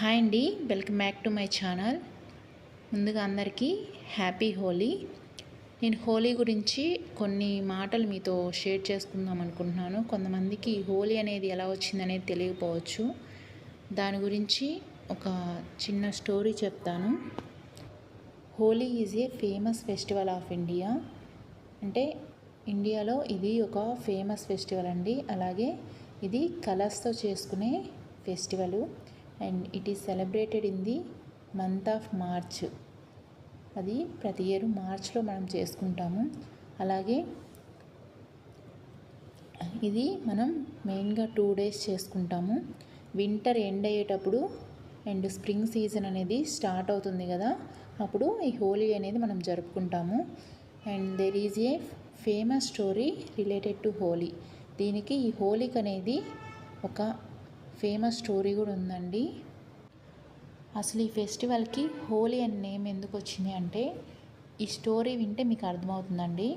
Hi అండి. Welcome back to my channel. ముందుగా అందరికీ హ్యాపీ హోలీ. నేను హోలీ గురించి కొన్ని మాటలు మీతో షేర్ చేసుకుందాం అనుకుంటున్నాను. కొంతమందికి హోలీ అనేది ఎలా వచ్చిందనేది తెలియకపోవచ్చు. దాని గురించి ఒక చిన్న స్టోరీ చెప్తాను. Holi is a famous festival of India. అంటే ఇండియాలో ఇది ఒక ఫేమస్ ఫెస్టివల్ అండి. అలాగే ఇది కలర్స్తో చేసుకునే festival. And it is celebrated in the month of March. అది ప్రతి ఇయర్ మార్చ్లో మనం చేసుకుంటాము. అలాగే ఇది మనం మెయిన్గా టూ డేస్ చేసుకుంటాము. వింటర్ ఎండ్ అయ్యేటప్పుడు అండ్ స్ప్రింగ్ సీజన్ అనేది స్టార్ట్ అవుతుంది కదా అప్పుడు ఈ హోలీ అనేది మనం జరుపుకుంటాము. And there is a famous story related to Holi. దీనికి ఈ హోలీకి అనేది ఒక ఫేమస్ స్టోరీ కూడా ఉందండి. అసలు ఈ ఫెస్టివల్కి హోలీ అనే నేమ్ ఎందుకు వచ్చింది అంటే ఈ స్టోరీ వింటే మీకు అర్థమవుతుందండి.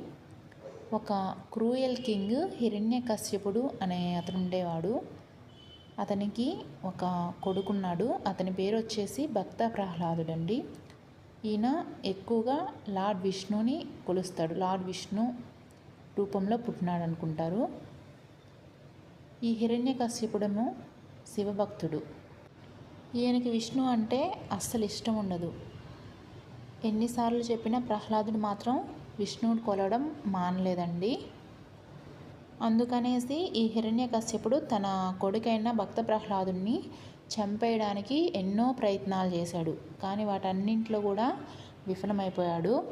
ఒక క్రూయల్ కింగ్ హిరణ్య కశ్యపుడు అనే అతను ఉండేవాడు. అతనికి ఒక కొడుకున్నాడు. అతని పేరు వచ్చేసి భక్త ప్రహ్లాదుడు అండి ఈయన ఎక్కువగా లార్డ్ విష్ణుని కొలుస్తాడు. లార్డ్ విష్ణు రూపంలో పుట్టినాడు అనుకుంటారు. ఈ హిరణ్య కశ్యపుడము శివభక్తుడు. ఈయనకి విష్ణు అంటే అస్సలు ఇష్టం ఉండదు. ఎన్నిసార్లు చెప్పినా ప్రహ్లాదుడు మాత్రం విష్ణువుని కొలవడం మానలేదండి. అందుకనేసి ఈ హిరణ్య కశ్యపుడు తన కొడుకైన భక్త ప్రహ్లాదుని చంపేయడానికి ఎన్నో ప్రయత్నాలు చేశాడు. కానీ వాటన్నింటిలో కూడా విఫలమైపోయాడు.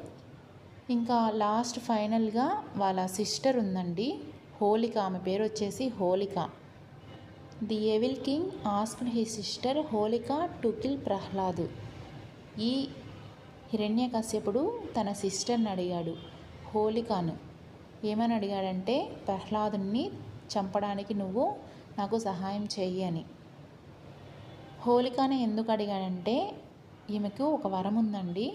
ఇంకా లాస్ట్ ఫైనల్గా వాళ్ళ సిస్టర్ ఉందండి హోలిక ఆమె పేరు వచ్చేసి Holika the evil king asked he sister Holika to kill Prahlad. ఈ హిరణ్యకశ్యపుడు తన సిస్టర్ని అడిగాడు హోలికాను. ఏమని అడిగాడంటే ప్రహ్లాదుని చంపడానికి నువ్వు నాకు సహాయం చెయ్యి అని. హోలికాని ఎందుకు అడిగాడంటే ఈమెకు ఒక వరం ఉందండి.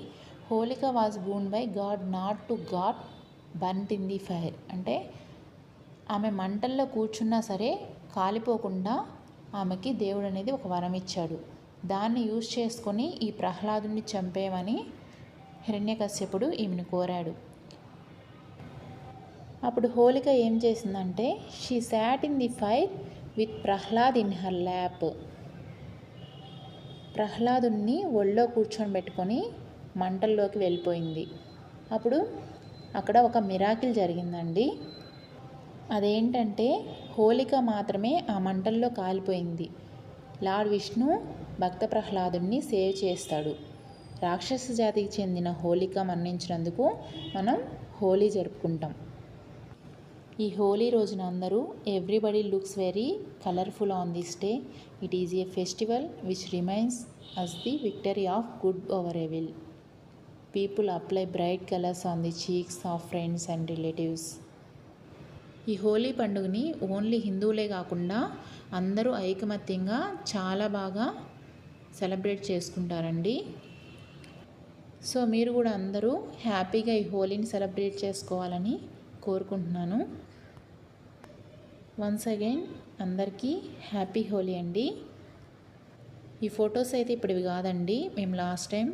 Holika was boon by god not to get burnt in the fire. అంటే ఆమె మంటల్లో కూర్చున్నా సరే కాలిపోకుండా ఆమెకి దేవుడు అనేది ఒక వరం ఇచ్చాడు దాన్ని యూజ్ చేసుకొని ఈ ప్రహ్లాదుని చంపేయమని హిరణ్యకశ్యపుడు ఈమెను కోరాడు. అప్పుడు హోలిక ఏం చేసిందంటే she sat in the fire with Prahlad in her lap. ప్రహ్లాదుని ఒళ్ళో కూర్చొని పెట్టుకొని మంటల్లోకి వెళ్ళిపోయింది. అప్పుడు అక్కడ ఒక మిరాకిల్ జరిగిందండి. అదేంటంటే హోలిక మాత్రమే ఆ మంటల్లో కాలిపోయింది. లార్డ్ విష్ణు భక్త ప్రహ్లాదుని సేవ్ చేస్తాడు. రాక్షస జాతికి చెందిన హోలిక మరణించినందుకు మనం హోలీ జరుపుకుంటాం. ఈ హోలీ రోజున అందరూ everybody looks very colourful on this day. It is a festival which remains us the victory of good over evil. People apply bright colours on the cheeks of friends and relatives. ఈ హోలీ పండుగని only హిందువులే కాకుండా అందరూ ఐకమత్యంగా చాలా బాగా celebrate చేసుకుంటారండి. So మీరు కూడా అందరూ హ్యాపీగా ఈ హోలీని సెలబ్రేట్ చేసుకోవాలని కోరుకుంటున్నాను. వన్స్ అగైన్ అందరికీ హ్యాపీ హోలీ అండి. ఈ ఫొటోస్ అయితే ఇప్పుడు ఇవి కాదండి. మేము లాస్ట్ టైం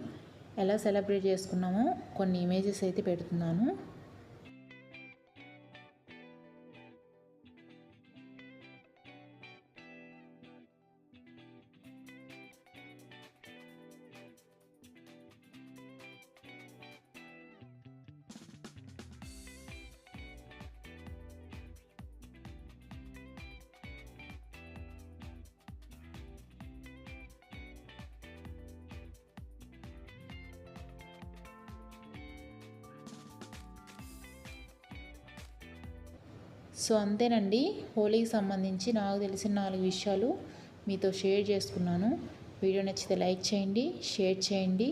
ఎలా సెలబ్రేట్ చేసుకున్నామో కొన్ని ఇమేజెస్ అయితే పెడుతున్నాను. సో అంతేనండి. హోలీకి సంబంధించి నాకు తెలిసిన నాలుగు విషయాలు మీతో షేర్ చేసుకున్నాను. వీడియో నచ్చితే లైక్ చేయండి షేర్ చేయండి.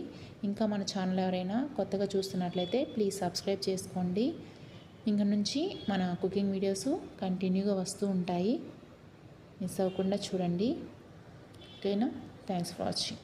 ఇంకా మన ఛానల్ ఎవరైనా కొత్తగా చూస్తున్నట్లయితే ప్లీజ్ సబ్స్క్రైబ్ చేసుకోండి. ఇంక నుంచి మన కుకింగ్ వీడియోస్ కంటిన్యూగా వస్తూ ఉంటాయి. మిస్ అవ్వకుండా చూడండి. ఓకేనా? Thanks for watching.